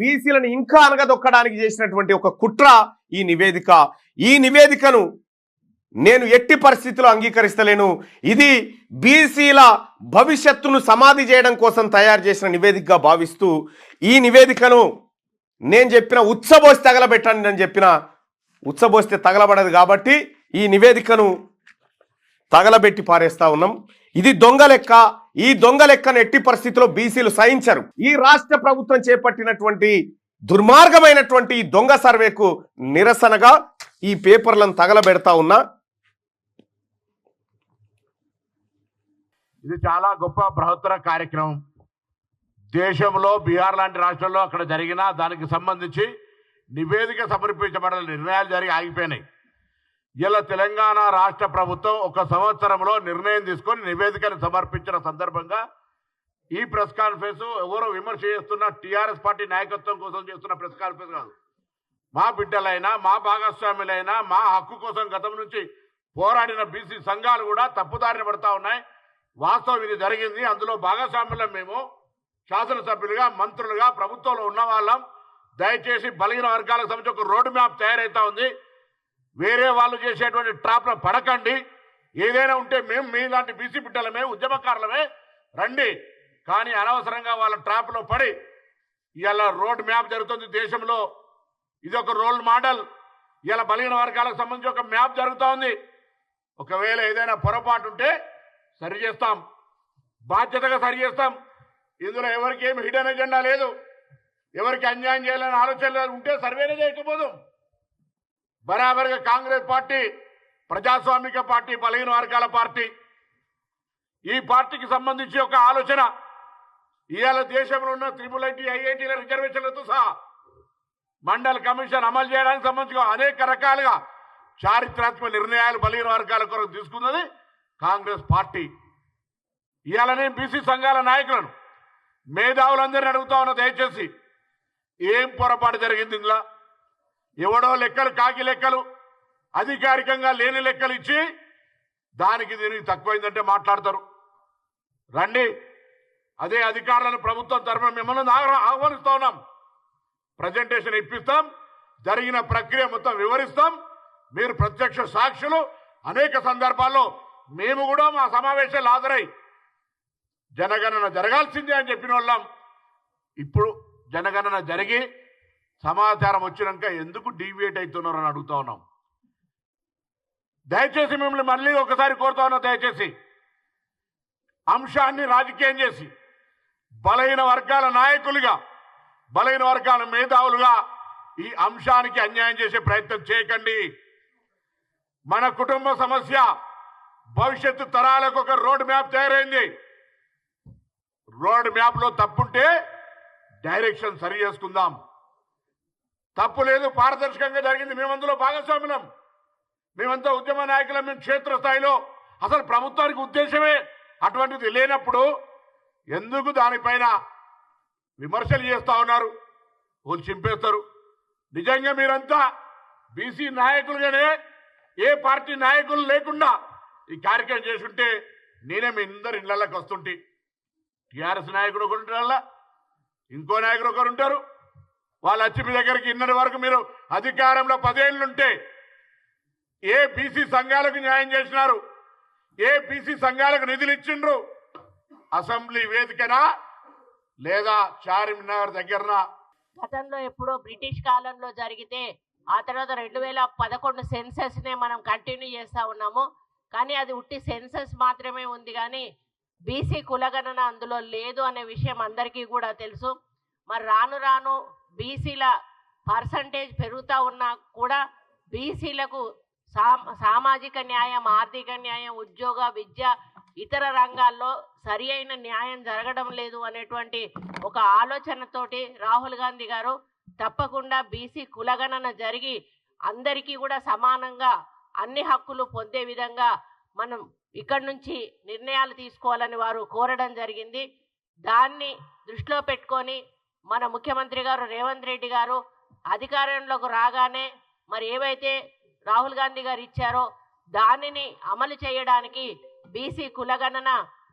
బీసీలను ఇంకా అనగదొక్కడానికి చేసినటువంటి ఒక కుట్ర ఈ నివేదిక. ఈ నివేదికను నేను ఎట్టి పరిస్థితిలో అంగీకరిస్తలేను. ఇది బీసీల భవిష్యత్తును సమాధి చేయడం కోసం తయారు చేసిన నివేదికగా భావిస్తూ ఈ నివేదికను నేను చెప్పిన ఉత్సబోసి తగలబెట్టండి అని చెప్పిన ఉత్సబోస్తే తగలబడదు కాబట్టి ఈ నివేదికను తగలబెట్టి పారేస్తా ఉన్నాం. ఇది దొంగ లెక్క. ఈ దొంగ లెక్కను ఎట్టి పరిస్థితిలో బీసీలు సహించరు. ఈ రాష్ట్ర ప్రభుత్వం చేపట్టినటువంటి దుర్మార్గమైనటువంటి ఈ దొంగ సర్వేకు నిరసనగా ఈ పేపర్లను తగలబెడతా ఉన్నా. ఇది చాలా గొప్ప బృహత్తర కార్యక్రమం. దేశంలో బీహార్ లాంటి రాష్ట్రంలో అక్కడ జరిగిన దానికి సంబంధించి నివేదిక సమర్పించబడిన నిర్ణయాలు జరిగి ఆగిపోయినాయి. ఇలా తెలంగాణ రాష్ట్ర ప్రభుత్వం ఒక సంవత్సరంలో నిర్ణయం తీసుకొని నివేదికను సమర్పించిన సందర్భంగా ఈ ప్రెస్ కాన్ఫరెన్స్ ఎవరో విమర్శ చేస్తున్న టీఆర్ఎస్ పార్టీ నాయకత్వం కోసం చేస్తున్న ప్రెస్ కాన్ఫరెన్స్ కాదు. మా బిడ్డలైనా మా భాగస్వాములైనా మా హక్కు కోసం గతం నుంచి పోరాడిన బీసీ సంఘాలు కూడా తప్పుదారిన పడతా ఉన్నాయి. వాస్తవం ఇది జరిగింది. అందులో భాగస్వాములం మేము శాసనసభ్యులుగా మంత్రులుగా ప్రభుత్వంలో ఉన్న వాళ్ళం. దయచేసి బలహీన వర్గాలకు సంబంధించి ఒక రోడ్ మ్యాప్ తయారైతా ఉంది. వేరే వాళ్ళు చేసేటువంటి ట్రాప్లో పడకండి. ఏదైనా ఉంటే మేము మీలాంటి బీసీ బిడ్డలమే ఉద్యమకారులమే. రండి. కానీ అనవసరంగా వాళ్ళ ట్రాప్లో పడి ఇవాళ రోడ్ మ్యాప్ జరుగుతుంది దేశంలో. ఇది ఒక రోల్ మోడల్. ఇలా బలహీన వర్గాలకు సంబంధించి ఒక మ్యాప్ జరుగుతూ ఉంది ఒకవేళ ఏదైనా పొరపాటు ఉంటే సరి చేస్తాం. బాధ్యతగా సరి చేస్తాం. ఇందులో ఎవరికి ఏమి హిడెన్ ఎజెండా లేదు. ఎవరికి అన్యాయం చేయాలని ఆలోచన లేదు ఉంటే సర్వేనే చేయకపోదాం. బరాబర్గా కాంగ్రెస్ పార్టీ ప్రజాస్వామిక పార్టీ బలహీన వర్గాల పార్టీ. ఈ పార్టీకి సంబంధించి ఒక ఆలోచన. ఇవాళ దేశంలో ఉన్న త్రిపుల్ ఐటీ ఐఐటీల రిజర్వేషన్లతో సహా మండల్ కమిషన్ అమలు చేయడానికి సంబంధించి అనేక రకాలుగా చారిత్రాత్మక నిర్ణయాలు బలహీన వర్గాల కొరకు తీసుకున్నది కాంగ్రెస్ పార్టీ. ఇవాళనే బీసీ సంఘాల నాయకులను మేధావులందరినీ అడుగుతా ఉన్న దయచేసి ఏం పొరపాటు జరిగింది ఇందులో? ఎవడో లెక్కలు కాకి లెక్కలు అధికారికంగా లేని లెక్కలు ఇచ్చి దానికి దీనికి తక్కువైందంటే మాట్లాడతారు. రండి. అదే అధికారులను ప్రభుత్వం తరఫున మిమ్మల్ని ఆహ్వానిస్తా ఉన్నాం. ప్రజెంటేషన్ ఇప్పిస్తాం. జరిగిన ప్రక్రియ మొత్తం వివరిస్తాం. మీరు ప్రత్యక్ష సాక్షులు. అనేక సందర్భాల్లో మేము కూడా మా సమావేశాలు హాజరై జనగణన జరగాల్సిందే అని చెప్పిన వాళ్ళం. ఇప్పుడు జనగణన జరిగి సమాచారం వచ్చినాక ఎందుకు డీవియేట్ అవుతున్నారని అడుగుతా ఉన్నాం. దయచేసి మిమ్మల్ని మళ్ళీ ఒకసారి కోరుతా ఉన్నా దయచేసి. అంశాన్ని రాజకీయం చేసి బలహీన వర్గాల నాయకులుగా బలహీన వర్గాల మేధావులుగా ఈ అంశానికి అన్యాయం చేసే ప్రయత్నం చేయకండి. మన కుటుంబ సమస్య భవిష్యత్తు తరాలకు ఒక రోడ్ మ్యాప్ తయారైంది. రోడ్ మ్యాప్లో తప్పుంటే డైరెక్షన్ సరి చేసుకుందాం. తప్పు లేదు పారదర్శకంగా జరిగింది. మేమందులో భాగస్వాములం మేమంతా ఉద్యమ నాయకులం మేము క్షేత్రస్థాయిలో. అసలు ప్రభుత్వానికి ఉద్దేశమే అటువంటిది లేనప్పుడు ఎందుకు దానిపైన విమర్శలు చేస్తా ఉన్నారు? వాళ్ళు చింపేస్తారు. నిజంగా మీరంతా బీసీ నాయకులుగానే ఏ పార్టీ నాయకులు లేకుండా ఈ కార్యక్రమం చేసుంటే నేనే మీ అందరి ఇళ్ళకి వస్తుంటే. టీఆర్ఎస్ నాయకుడు ఒకరుంటారు ఇంకో నాయకుడు ఒకరుంటారు. వాళ్ళు వచ్చి మీ దగ్గరికి ఇన్నటి వరకు మీరు అధికారంలో పదేళ్ళుంటే ఏ బీసీ సంఘాలకు న్యాయం చేసినారు? ఏ బీసీ సంఘాలకు నిధులు ఇచ్చిండ్రు? అసెంబ్లీ వేదికనా? లేదా చార్మినార్ దగ్గరన? గతంలో ఎప్పుడో బ్రిటిష్ కాలంలో జరిగితే ఆ తర్వాత రెండు వేల పదకొండు సెన్సెస్ నే మనం కంటిన్యూ చేస్తా ఉన్నాము. కానీ అది ఉట్టి సెన్సెస్ మాత్రమే ఉంది కానీ బీసీ కులగణన అందులో లేదు అనే విషయం అందరికీ కూడా తెలుసు. మరి రాను రాను బీసీల పర్సంటేజ్ పెరుగుతూ ఉన్నా కూడా బీసీలకు సామాజిక న్యాయం ఆర్థిక న్యాయం ఉద్యోగ విద్య ఇతర రంగాల్లో సరి అయిన న్యాయం జరగడం లేదు అనేటువంటి ఒక ఆలోచనతోటి రాహుల్ గాంధీ గారు తప్పకుండా బీసీ కులగణన జరిగి అందరికీ కూడా సమానంగా అన్ని హక్కులు పొందే విధంగా మనం ఇక్కడి నుంచి నిర్ణయాలు తీసుకోవాలని వారు కోరడం జరిగింది. దాన్ని దృష్టిలో పెట్టుకొని మన ముఖ్యమంత్రి గారు రేవంత్ రెడ్డి గారు అధికారంలోకి రాగానే మరి ఏవైతే రాహుల్ గాంధీ గారు ఇచ్చారో దానిని అమలు చేయడానికి బీసీ కులగణన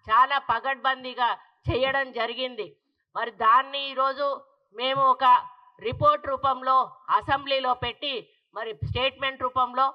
చాలా పగడ్బందీగా చేయడం జరిగింది. మరి దాన్ని ఈరోజు మేము ఒక రిపోర్ట్ రూపంలో అసెంబ్లీలో పెట్టి మరి స్టేట్మెంట్ రూపంలో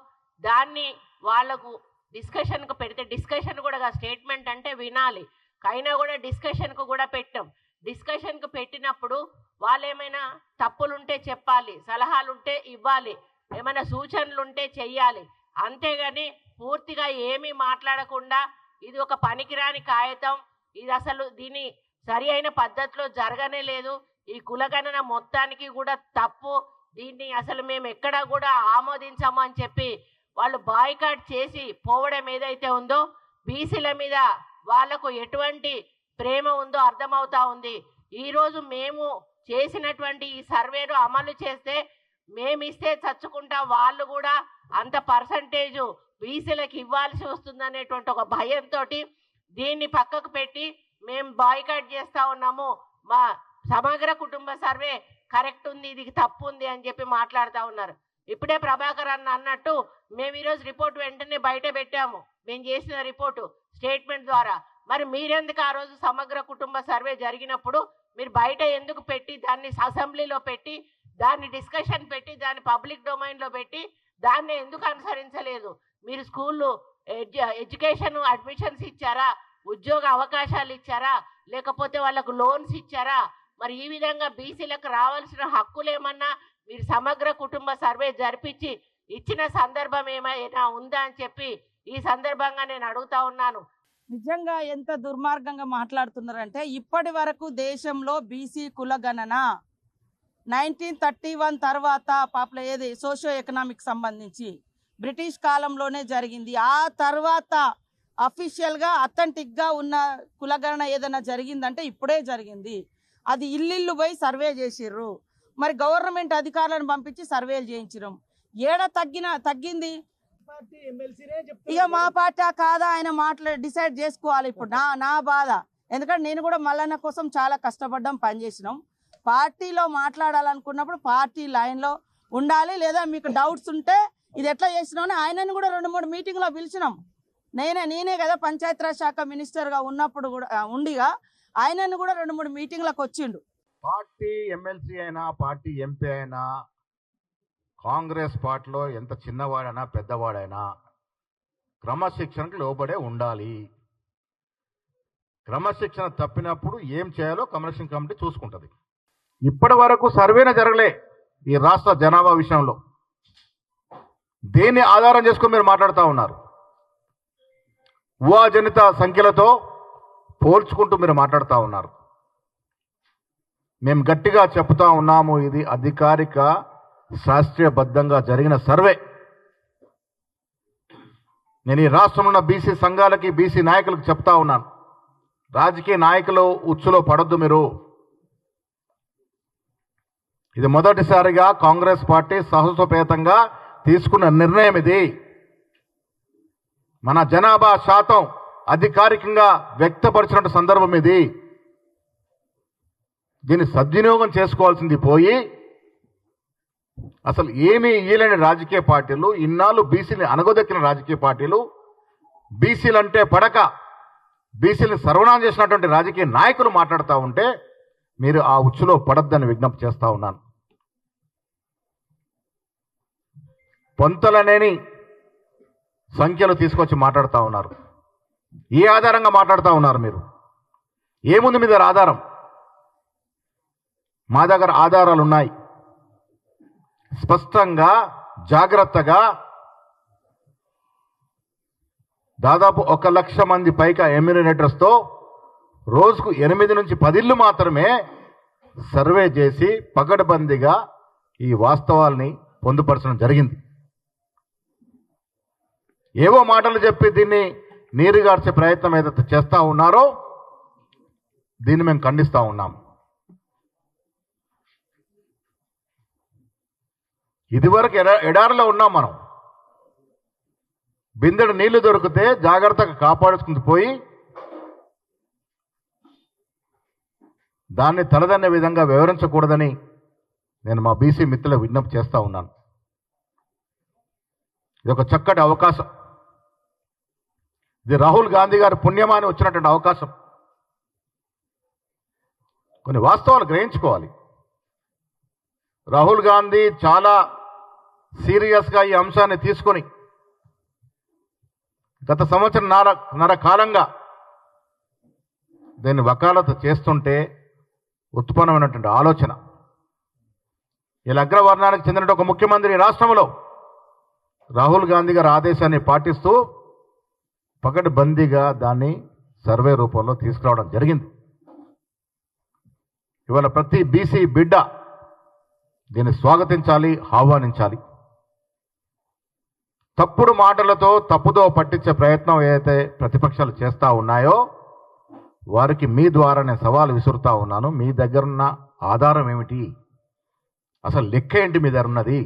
దాన్ని వాళ్ళకు డిస్కషన్కు పెడితే డిస్కషన్ కూడా స్టేట్మెంట్ అంటే వినాలి. అయినా కూడా డిస్కషన్కు కూడా పెట్టాం. డిస్కషన్కు పెట్టినప్పుడు వాళ్ళు ఏమైనా తప్పులుంటే చెప్పాలి సలహాలుంటే ఇవ్వాలి ఏమైనా సూచనలు ఉంటే చెయ్యాలి. అంతేగాని పూర్తిగా ఏమీ మాట్లాడకుండా ఇది ఒక పనికిరాని కాగితం ఇది అసలు దీని సరి అయిన పద్ధతిలో జరగనే లేదు. ఈ కులగణన మొత్తానికి కూడా తప్పు. దీన్ని అసలు మేము ఎక్కడా కూడా ఆమోదించము అని చెప్పి వాళ్ళు బాయ్కాట్ చేసి పోవడం ఏదైతే ఉందో బీసీల మీద వాళ్ళకు ఎటువంటి ప్రేమ ఉందో అర్థమవుతా ఉంది. ఈరోజు మేము చేసినటువంటి ఈ సర్వేను అమలు చేస్తే మేమిస్తే చచ్చుకుంటా వాళ్ళు కూడా అంత పర్సంటేజ్ బీసీలకు ఇవ్వాల్సి వస్తుందనేటువంటి ఒక భయంతో దీన్ని పక్కకు పెట్టి మేము బాయ్కాట్ చేస్తా ఉన్నాము. మా సమగ్ర కుటుంబ సర్వే కరెక్ట్ ఉంది ఇది తప్పు ఉంది అని చెప్పి మాట్లాడుతూ ఉన్నారు. ఇప్పుడే ప్రభాకర్ అన్న అన్నట్టు మేము ఈరోజు రిపోర్ట్ వెంటనే బయట పెట్టాము. మేము చేసిన రిపోర్టు స్టేట్మెంట్ ద్వారా. మరి మీరెందుకు ఆ రోజు సమగ్ర కుటుంబ సర్వే జరిగినప్పుడు మీరు బయట ఎందుకు పెట్టి దాన్ని అసెంబ్లీలో పెట్టి దాన్ని డిస్కషన్ పెట్టి దాన్ని పబ్లిక్ డొమైన్లో పెట్టి దాన్ని ఎందుకు అనుసరించలేదు? మీరు స్కూళ్ళు ఎడ్యుకేషన్ అడ్మిషన్స్ ఇచ్చారా? ఉద్యోగ అవకాశాలు ఇచ్చారా? లేకపోతే వాళ్ళకు లోన్స్ ఇచ్చారా? మరి ఈ విధంగా బీసీలకు రావాల్సిన హక్కులేమన్నా మీరు సమగ్ర కుటుంబ సర్వే జరిపించి ఇచ్చిన సందర్భం ఏమైనా ఉందా అని చెప్పి ఈ సందర్భంగా నేను అడుగుతా ఉన్నాను. నిజంగా ఎంత దుర్మార్గంగా మాట్లాడుతున్నారంటే ఇప్పటి వరకు దేశంలో బీసీ కులగణన నైన్టీన్ థర్టీ వన్ తర్వాత పాపుల ఏది సోషో ఎకనామిక్ సంబంధించి బ్రిటిష్ కాలంలోనే జరిగింది. ఆ తర్వాత అఫీషియల్గా అథెంటిక్గా ఉన్న కులగణన ఏదైనా జరిగిందంటే ఇప్పుడే జరిగింది. అది ఇల్లు పోయి సర్వే చేసిర్రు. మరి గవర్నమెంట్ అధికారులను పంపించి సర్వేలు చేయించిరం ఏడ తగ్గిన తగ్గింది? ఇక మా పార్టీ కాదా? ఆయన మాట్లాడి డిసైడ్ చేసుకోవాలి ఇప్పుడు. నా నా బాధ. ఎందుకంటే నేను కూడా మల్లన్న కోసం చాలా కష్టపడ్డాం పనిచేసినాం పార్టీలో మాట్లాడాలనుకున్నప్పుడు పార్టీ లైన్లో ఉండాలి. లేదా మీకు డౌట్స్ ఉంటే ఇది ఎట్లా చేసినాం అని ఆయనని కూడా రెండు మూడు మీటింగ్లో పిలిచినాం. నేనే నేనే కదా పంచాయతీరాజ్ శాఖ మినిస్టర్గా ఉన్నప్పుడు కూడా ఉండిగా ఆయనను కూడా రెండు మూడు మీటింగ్లకు వచ్చిండు. పార్టీ ఎమ్మెల్సీ అయినా పార్టీ ఎంపీ అయినా కాంగ్రెస్ పార్టీలో ఎంత చిన్నవాడైనా పెద్దవాడైనా క్రమశిక్షణకు లోబడే ఉండాలి. క్రమశిక్షణ తప్పినప్పుడు ఏం చేయాలో కమిషన్ కమిటీ చూసుకుంటుంది. ఇప్పటి వరకు జరగలే ఈ రాష్ట్ర జనాభా విషయంలో. దేన్ని ఆధారం చేసుకొని మీరు మాట్లాడుతూ ఉన్నారు? ఊహాజనిత సంఖ్యలతో పోల్చుకుంటూ మీరు మాట్లాడుతూ ఉన్నారు. మేము గట్టిగా చెప్తా ఉన్నాము ఇది అధికారిక శాస్త్రీయబద్ధంగా జరిగిన సర్వే. నేను ఈ రాష్ట్రంలో ఉన్న బీసీ సంఘాలకి బీసీ నాయకులకు చెప్తా ఉన్నాను. రాజకీయ నాయకులు ఉచ్చులో పడొద్దు మీరు. ఇది మొదటిసారిగా కాంగ్రెస్ పార్టీ సాహసోపేతంగా తీసుకున్న నిర్ణయం ఇది. మన జనాభా శాతం అధికారికంగా వ్యక్తపరిచిన సందర్భం ఇది. దీన్ని సద్వినియోగం చేసుకోవాల్సింది పోయి అసలు ఏమీ ఇయ్యలేని రాజకీయ పార్టీలు ఇన్నాళ్ళు బీసీని అనగదొక్కిన రాజకీయ పార్టీలు బీసీలంటే పడక. బీసీని సర్వనాం చేసినటువంటి రాజకీయ నాయకులు మాట్లాడుతూ ఉంటే మీరు ఆ ఉచ్చులో పడద్దని విజ్ఞప్తి చేస్తూ ఉన్నాను. పొంతలనేని సంఖ్యలు తీసుకొచ్చి మాట్లాడుతూ ఉన్నారు. ఏ ఆధారంగా మాట్లాడుతూ ఉన్నారు మీరు? ఏముంది మీ దగ్గర ఆధారం? మా దగ్గర ఆధారాలు ఉన్నాయి స్పష్టంగా జాగ్రత్తగా దాదాపు ఒక లక్ష మంది పైగా ఎమ్యూనినేటర్స్తో రోజుకు ఎనిమిది నుంచి పదిళ్ళు మాత్రమే సర్వే చేసి పకడ్బందీగా ఈ వాస్తవాల్ని పొందుపరచడం జరిగింది. ఏవో మాటలు చెప్పి దీన్ని నీరుగార్చే ప్రయత్నం ఏదైతే చేస్తూ ఉన్నారో దీన్ని మేము ఖండిస్తూ ఉన్నాం. ఇదివరకు ఎడ ఎడారిలో ఉన్నాం మనం. బిందెడు నీళ్ళు దొరికితే జాగ్రత్తగా కాపాడుకుంటూ పోయి దాన్ని తలదన్నే విధంగా వివరించకూడదని నేను మా బీసీ మిత్రుల విజ్ఞప్తి చేస్తూ ఉన్నాను. ఇది ఒక చక్కటి అవకాశం. ఇది రాహుల్ గాంధీ గారి పుణ్యమాని వచ్చినటువంటి అవకాశం. కొన్ని వాస్తవాలు గ్రహించుకోవాలి. రాహుల్ గాంధీ చాలా సీరియస్గా ఈ అంశాన్ని తీసుకొని గత సంవత్సరం నర నర కాలంగా దీన్ని వకాలత చేస్తుంటే ఉత్పన్నమైనటువంటి ఆలోచన. ఇలా అగ్రవర్ణానికి చెందిన ఒక ముఖ్యమంత్రి రాష్ట్రంలో రాహుల్ గాంధీ గారి ఆదేశాన్ని పాటిస్తూ పకడ్బందీగా దాన్ని సర్వే రూపంలో తీసుకురావడం జరిగింది. ఇవాళ ప్రతి బీసీ బిడ్డ దీన్ని స్వాగతించాలి ఆహ్వానించాలి. తప్పుడు మాటలతో తప్పుదో పట్టించే ప్రయత్నం ఏదైతే ప్రతిపక్షాలు చేస్తూ ఉన్నాయో వారికి మీ ద్వారా నేను సవాల్ విసురుతా ఉన్నాను. మీ దగ్గరున్న ఆధారం ఏమిటి? అసలు లెక్క ఏంటి మీ దగ్గర ఉన్నది?